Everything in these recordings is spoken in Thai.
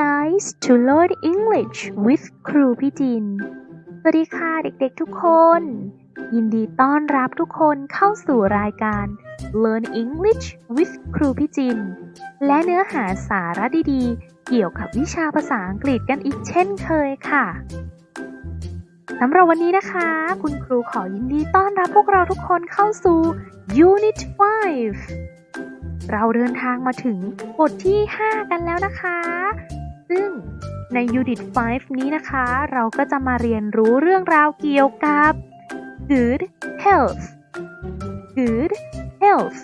guys to Learn English with ครูพี่จิน สวัสดีค่ะเด็กๆทุกคน ยินดีต้อนรับทุกคนเข้าสู่รายการ Learn English with ครูพี่จิน และเนื้อหาสาระดีๆ เกี่ยวกับวิชาภาษาอังกฤษกันอีกเช่นเคยค่ะสำหรับวันนี้นะคะ คุณครูขอยินดีต้อนรับพวกเราทุกคนเข้าสู่ Unit 5เราเดินทางมาถึงบทที่ 5 กันแล้วนะคะ ซึ่งใน Unit 5นี้นะคะ เราก็จะมาเรียนรู้เรื่องราวเกี่ยวกับ good health good health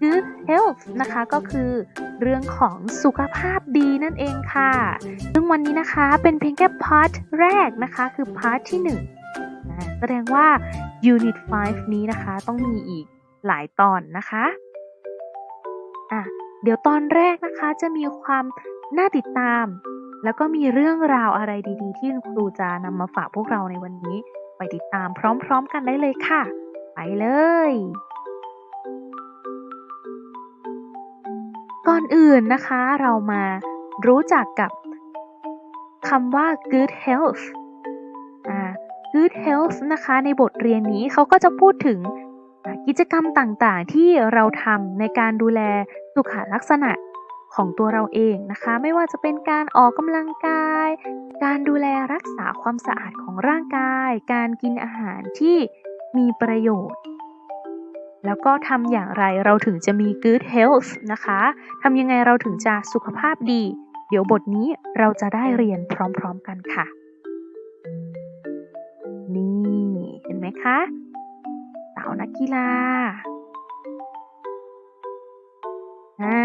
good health นะคะก็คือเรื่องของสุขภาพดีนั่นเองค่ะ ซึ่งวันนี้นะคะเป็นเพียงแค่พาร์ทแรกนะคะคือพาร์ทที่1อ่าแสดงว่า Unit 5 นี้นะคะต้องมีอีกหลายตอนนะคะอะเดี๋ยวตอนแรกนะคะจะมีความ น่าติดตาม แล้วก็มีเรื่องราวอะไรดีๆ ที่คุณครูจะนำมาฝากพวกเราในวันนี้ ไปติดตามพร้อมๆกันได้เลยค่ะ ไปเลย ก่อนอื่นนะคะเรามารู้จักกับคำว่า good health good health นะคะในบทเรียนนี้เขาก็จะพูดถึงกิจกรรมต่างๆ ที่เราทำในการดูแลสุขลักษณะ ของตัวเราเองนะคะ ไม่ว่าจะเป็นการออกกำลังกาย การดูแลรักษาความสะอาดของร่างกาย การกินอาหารที่มีประโยชน์ แล้วก็ทำอย่างไรเราถึงจะมี good health นะคะทำยังไงเราถึงจะสุขภาพดี เดี๋ยวบทนี้เราจะได้เรียนพร้อมๆกันค่ะ นี่เห็นไหมคะสาวนักกีฬาอ่า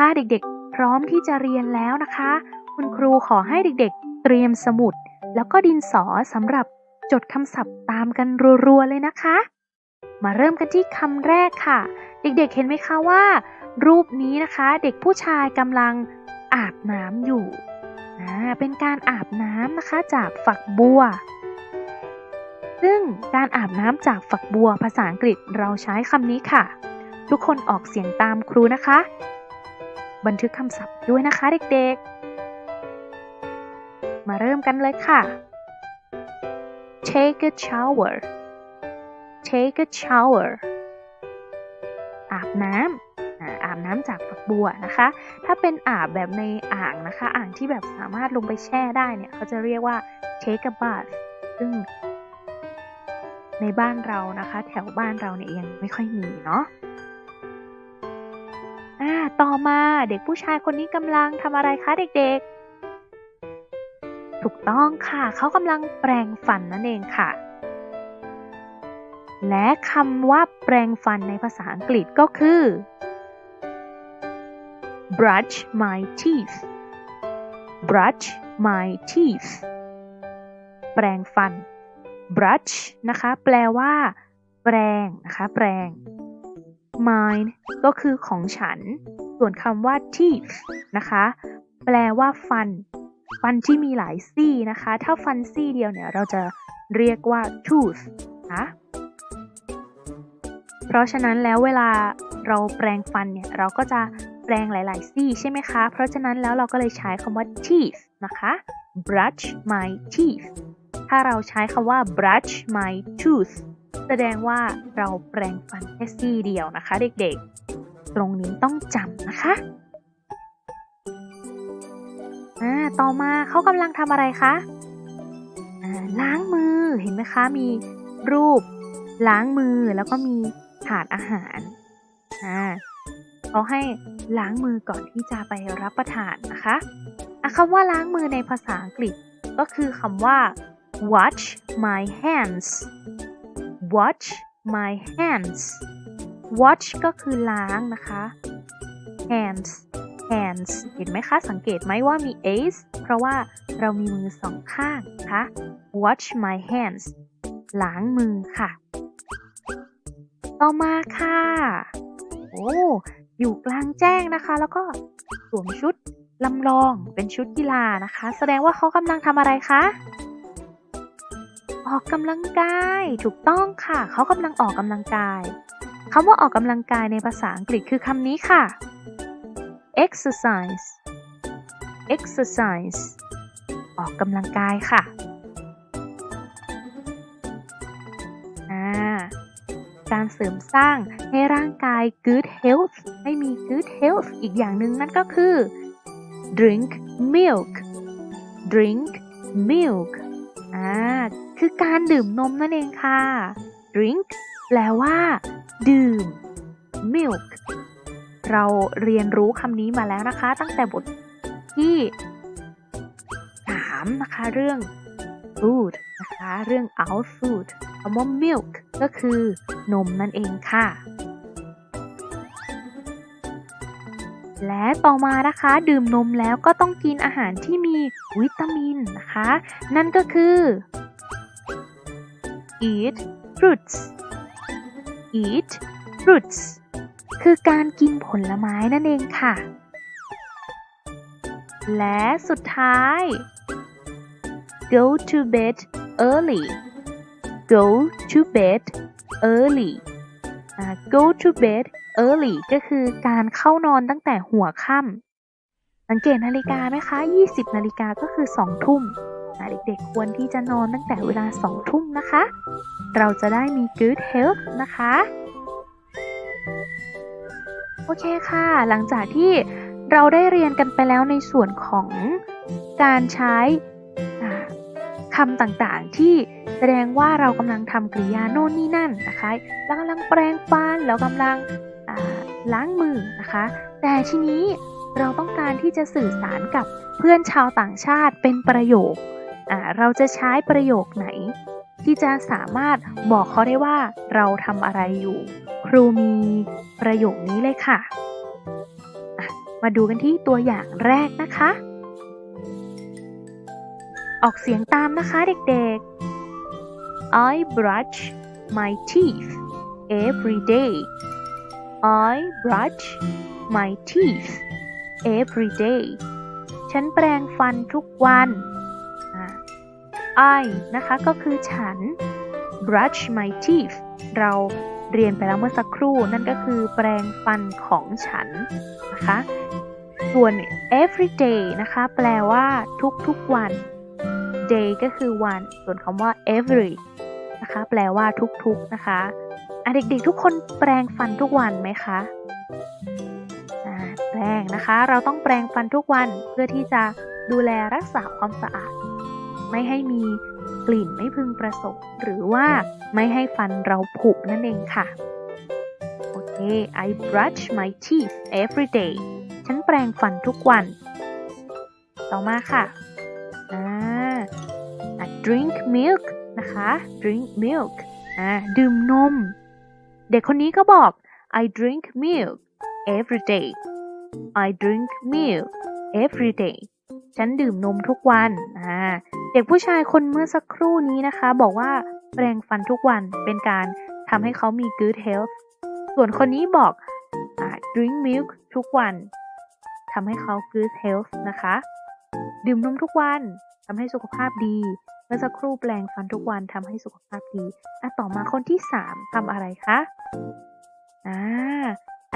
ถ้าเด็กๆ พร้อมที่จะเรียนแล้วนะคะ คุณครูขอให้เด็กๆ เตรียมสมุด แล้วก็ดินสอสำหรับจดคำศัพท์ตามกันรัวๆเลยนะคะ มาเริ่มกันที่คำแรกค่ะ เด็กๆเห็นไหมคะว่า รูปนี้นะคะ เด็กผู้ชายกำลังอาบน้ำอยู่เป็นการอาบน้ำนะคะจากฝักบัว ซึ่งการอาบน้ำจากฝักบัวภาษาอังกฤษเราใช้คำนี้ค่ะ ทุกคนออกเสียงตามครูนะคะ บันทึกคำศัพท์ด้วยนะคะเด็กๆ มาเริ่มกันเลยค่ะ take a shower take a shower อาบน้ำอาบน้ำจากฝักบัวนะคะ ถ้าเป็นอาบแบบในอ่างนะคะ อ่างที่แบบสามารถลงไปแช่ได้เนี่ย เขาจะเรียกว่า take a bath ซึ่งในบ้านเรานะคะ แถวบ้านเราเนี่ยยังไม่ค่อยมีเนาะ อ่าต่อมาเด็กผู้ชายคนนี้กำลังทำอะไรคะเด็กๆ ถูกต้องค่ะ เขากำลังแปรงฟันนั่นเองค่ะ และคำว่าแปรงฟันในภาษาอังกฤษก็คือ brush my teeth brush my teeth แปรงฟัน brush นะคะ แปลว่า แปรงนะคะ แปรง mine ก็คือของฉัน ส่วนคำว่า teeth นะคะ แปลว่าฟัน ฟันที่มีหลายซี่นะคะ ถ้าฟันซี่เดียวเนี่ย เราจะเรียกว่า tooth นะเพราะฉะนั้นแล้วเวลาเราแปรงฟันเนี่ย เราก็จะแปรงหลาย ๆ ซี่ใช่ไหมคะ เพราะฉะนั้นแล้วเราก็เลยใช้คำว่า teeth นะคะ brush my teeth ถ้าเราใช้คำว่า brush my tooth แสดงว่าเราแปรงฟันแค่ซี่เดียวนะคะ เด็กๆ ตรงนี้ต้องจำนะคะอ่าต่อมาเขากำลังทำอะไรคะอ่าล้างมือเห็นไหมคะ มีรูป ล้างมือแล้วก็มีถาดอาหารอ่าเขาให้ล้างมือก่อนที่จะไปรับประทานนะคะะคำว่าล้างมือในภาษาอังกฤษก็คือคำว่า wash my hands wash my hands wash ก็คือล้างนะคะ hands hands เห็นไหมคะ สังเกตไหมว่ามี s เพราะว่าเรามีมือสองข้างนะคะ wash my hands ล้างมือค่ะ ต่อมาค่ะ โอ้ อยู่กลางแจ้งนะคะ แล้วก็สวมชุดลำลองเป็นชุดกีฬานะคะ แสดงว่าเขากำลังทำอะไรคะ ออกกำลังกาย ถูกต้องค่ะ เขากำลังออกกำลังกายคำว่าออกกำลังกายในภาษาอังกฤษคือคำนี้ค่ะ exercise exercise ออกกำลังกายค่ะการเสริมสร้างให้ร่างกาย good health ให้มี good health อีกอย่างหนึ่งนั่นก็คือ drink milk drink milk อ่าคือการดื่มนมนั่นเองค่ะ drink แปลว่า ดื่ม milk เราเรียนรู้คำนี้มาแล้วนะคะ ตั้งแต่บทที่สามนะคะ เรื่อง food นะคะ เรื่อง our food คำว่า milk ก็คือนมนั่นเองค่ะ และต่อมานะคะดื่มนมแล้วก็ต้องกินอาหารที่มีวิตามินนะคะ นั่นก็คือ eat fruits eat fruits คือการกินผลไม้นั่นเองค่ะ และสุดท้าย go to bed early go to bed early go to bed early ก็คือการเข้านอนตั้งแต่หัวค่ำสังเกตนาฬิกาไหมคะ 20 นาฬิกาก็คือ2ทุ่มเด็กๆควรที่จะนอนตั้งแต่เวลา2ทุ่มนะคะ เราจะได้มี good health นะคะ โอเคค่ะ หลังจากที่เราได้เรียนกันไปแล้วในส่วนของการใช้ คำต่างๆ ที่แสดงว่าเรากำลังทำกริยาโน่นนี่นั่นนะคะเรากำลังแปรงฟันเรากำลังล้างมือนะคะ แต่ทีนี้เราต้องการที่จะสื่อสารกับเพื่อนชาวต่างชาติเป็นประโยค เราจะใช้ประโยคไหน ที่จะสามารถบอกเขาได้ว่าเราทำอะไรอยู่ ครูมีประโยคนี้เลยค่ะอะมาดูกันที่ตัวอย่างแรกนะคะ ออกเสียงตามนะคะเด็กๆ I brush my teeth every day I brush my teeth every day ฉันแปรงฟันทุกวัน I นะคะก็คือฉัน brush my teeth เราเรียนไปแล้วเมื่อสักครู่นั่นก็คือแปรงฟันของฉันนะคะ ส่วน every day นะคะ แปลว่าทุกๆวัน day ก็คือวัน ส่วนคำว่า every นะคะ แปลว่าทุกๆนะคะอะเด็กๆทุกคนแปรงฟันทุกวันไหมคะแปรงนะคะ เราต้องแปรงฟันทุกวันเพื่อที่จะดูแลรักษาความสะอาด ไม่ให้มีกลิ่นไม่พึงประสงค์ หรือว่าไม่ให้ฟันเราผุนั่นเองค่ะ โอเค I brush my teeth every day ฉันแปรงฟันทุกวัน ต่อมาค่ะ drink milk นะคะ drink milk อ่าดื่มนม เด็กคนนี้ก็บอก I drink milk every day I drink milk every day ฉันดื่มนมทุกวันอ่าเด็กผู้ชายคนเมื่อสักครู่นี้นะคะ บอกว่าแปรงฟันทุกวันเป็นการทำให้เขามี good health ส่วนคนนี้บอกอ drink milk ทุกวันทำให้เขา good health นะคะ ดื่มนมทุกวัน ทำให้สุขภาพดีเมื่อสักครู่แปลงฟันทุกวันทำให้สุขภาพดีอะต่อมาคนที่ 3ทำอะไรคะอ่า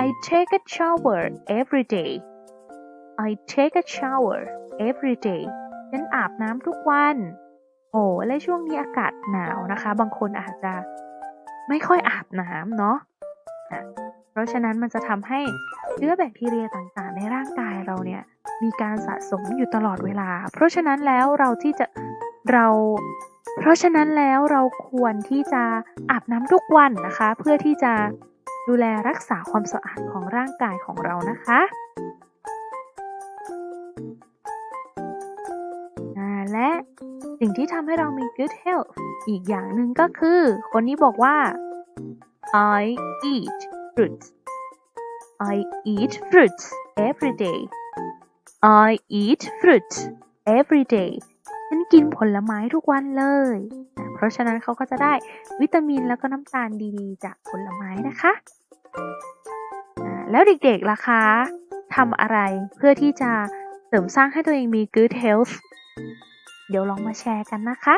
I take a shower every day I take a shower every day ฉันอาบน้ำทุกวัน โอ้และช่วงนี้อากาศหนาวนะคะ บางคนอาจจะไม่ค่อยอาบน้ำเนาะะเพราะฉะนั้นมันจะทำให้ เชื้อแบคทีเรียต่างๆ ในร่างกายเราเนี่ยมีการสะสมอยู่ตลอดเวลา เพราะฉะนั้นแล้วเราที่จะเรา เพราะฉะนั้นแล้วเราควรที่จะอาบน้ำทุกวันนะคะ เพื่อที่จะดูแลรักษาความสะอาดของร่างกายของเรานะคะและสิ่งที่ทำให้เรามี good health อีกอย่างหนึ่งก็คือ คนนี้บอกว่า I eat fruits I eat fruits every day I eat fruits every day ฉันกินผลไม้ทุกวันเลย เพราะฉะนั้นเขาก็จะได้วิตามินแล้วก็น้ำตาลดีๆ จากผลไม้นะคะ แล้วเด็กๆล่ะคะทำอะไรเพื่อที่จะเสริมสร้างให้ตัวเองมี good health เดี๋ยวลองมาแชร์กันนะคะ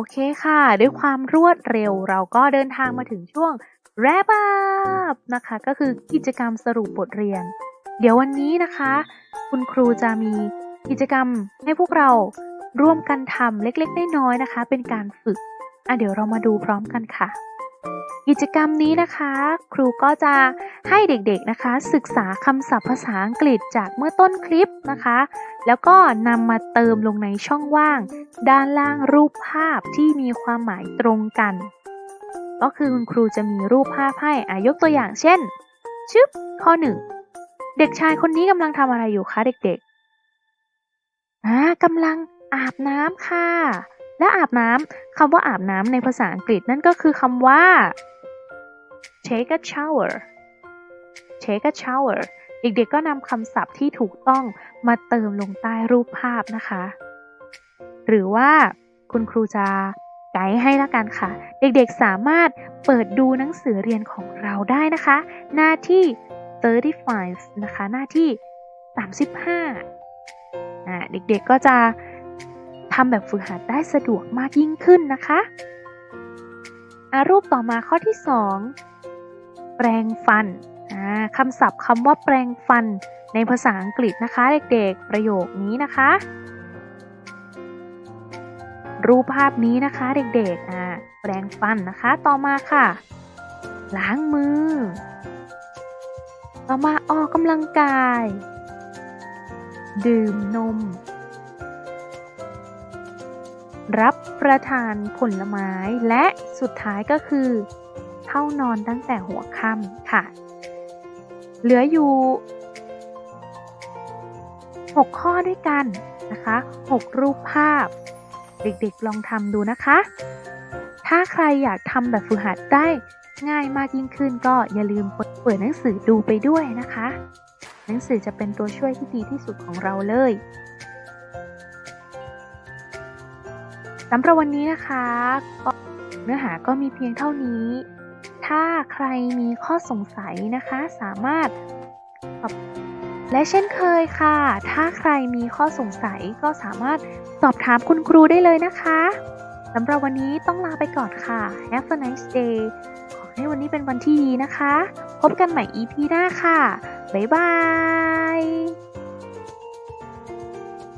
โอเคค่ะ ด้วยความรวดเร็วเราก็เดินทางมาถึงช่วง wrap up นะคะ ก็คือกิจกรรมสรุปบทเรียน เดี๋ยววันนี้นะคะ คุณครูจะมีกิจกรรมให้พวกเราร่วมกันทำเล็กๆน้อยๆนะคะ เป็นการฝึกอะเดี๋ยวเรามาดูพร้อมกันค่ะ กิจกรรมนี้นะคะ ครูก็จะให้เด็กๆนะคะ ศึกษาคำศัพท์ภาษาอังกฤษจากเมื่อต้นคลิปนะคะ แล้วก็นำมาเติมลงในช่องว่าง ด้านล่างรูปภาพที่มีความหมายตรงกัน ก็คือคุณครูจะมีรูปภาพให้อายกตัวอย่างเช่น ชึบข้อหนึ่งเด็กชายคนนี้กำลังทำอะไรอยู่คะเด็กๆอ่ากำลังอาบน้ำค่ะและอาบน้ำคำว่าอาบน้ำในภาษาอังกฤษนั่นก็คือคำว่า take a shower take a shower เด็กๆก็นำคำศัพท์ที่ถูกต้องมาเติมลงใต้รูปภาพนะคะ หรือว่าคุณครูจะไกด์ให้ละกันค่ะ เด็กๆสามารถเปิดดูหนังสือเรียนของเราได้นะคะ หน้าที่ 35 นะคะ หน้าที่ 35อ่าเด็กๆก็จะทำแบบฝึกหัดได้สะดวกมากยิ่งขึ้นนะคะอารูปต่อมาข้อที่ 2 แปรงฟันคำศัพท์คำว่าแปรงฟัน ในภาษาอังกฤษนะคะ เด็กๆ ประโยคนี้นะคะ รูปภาพนี้นะคะเด็กๆแปรงฟันนะคะต่อมาค่ะ ล้างมือ ต่อมาออกกำลังกาย ดื่มนม รับประทานผลไม้และสุดท้ายก็คือ เข้านอนตั้งแต่หัวค่ำค่ะ เหลืออยู่ 6 ข้อด้วยกันนะคะ 6 รูปภาพ เด็กๆลองทำดูนะคะ ถ้าใครอยากทำแบบฝึกหัดได้ง่ายมากยิ่งขึ้นก็อย่าลืมเปิดหนังสือดูไปด้วยนะคะ หนังสือจะเป็นตัวช่วยที่ดีที่สุดของเราเลยสำหรับวันนี้นะคะ เนื้อหาก็มีเพียงเท่านี้ ถ้าใครมีข้อสงสัยนะคะสามารถ และเช่นเคยค่ะ ถ้าใครมีข้อสงสัยก็สามารถสอบถามคุณครูได้เลยนะคะสำหรับวันนี้ต้องลาไปก่อนค่ะ Have a nice day ขอให้วันนี้เป็นวันที่ดีนะคะ พบกันใหม่ EP หน้าค่ะ บ๊ายบาย